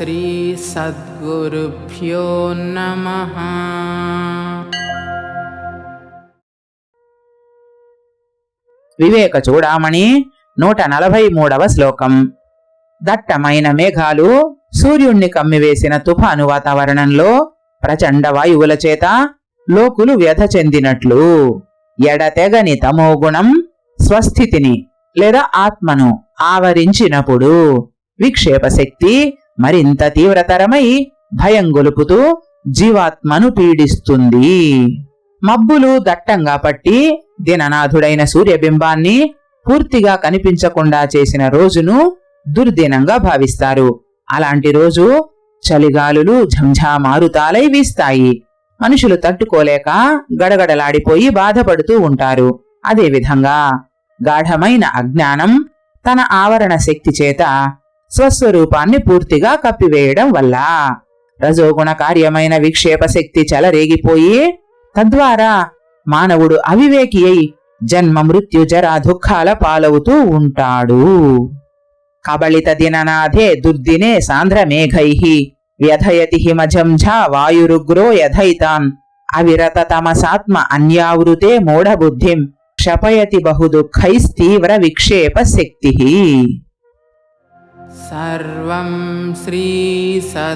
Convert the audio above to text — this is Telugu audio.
श्रीसद्गुरुभ्यो नमः వివేక చూడామణి నూట నలభై మూడవ శ్లోకం దట్టమైన మేఘాలు సూర్యుణ్ణి కమ్మివేసిన తుఫాను వాతావరణంలో ప్రచండ వాయువుల చేత లోకులు వ్యధ చెందినట్లు ఎడతెగని తమోగుణం స్వస్థితిని లేదా ఆత్మను ఆవరించినప్పుడు విక్షేప శక్తి మరింత తీవ్రతరమై భయం గొలుపుతూ జీవాత్మను పీడిస్తుంది. మబ్బులు దట్టంగా పట్టి దిననాథుడైన సూర్యబింబాన్ని పూర్తిగా కనిపించకుండా చేసిన రోజును దుర్దినంగా భావిస్తారు. అలాంటి రోజు చలిగాలులు ఝంఝామారుతాలై వీస్తాయి. మనుషులు తట్టుకోలేక గడగడలాడిపోయి బాధపడుతూ ఉంటారు. అదేవిధంగా గాఢమైన అజ్ఞానం తన ఆవరణ శక్తి చేత స్వస్వరూపాన్ని పూర్తిగా కప్పివేయడం వల్ల రజోగుణ కార్యమైన విక్షేప శక్తి చెలరేగిపోయి తద్వారా మానవుడు అవివేకి అయి జన్మ మృత్యు జర దుఃఖాల పాలవుతూ ఉంటాడు. కబళిత దిననాథే దుర్దినే సాంద్రమేఘై వ్యధయతి హిమజంఝా వాయురుగ్రో యథైతాన్. అవిరత తమసాత్మ అన్యావృతే మూఢబుద్ధిం క్షపయతి బహుదుఃఖైస్తీవ్ర విక్షేప శక్తి. सर्वं श्रीसद्गुरार्पणम्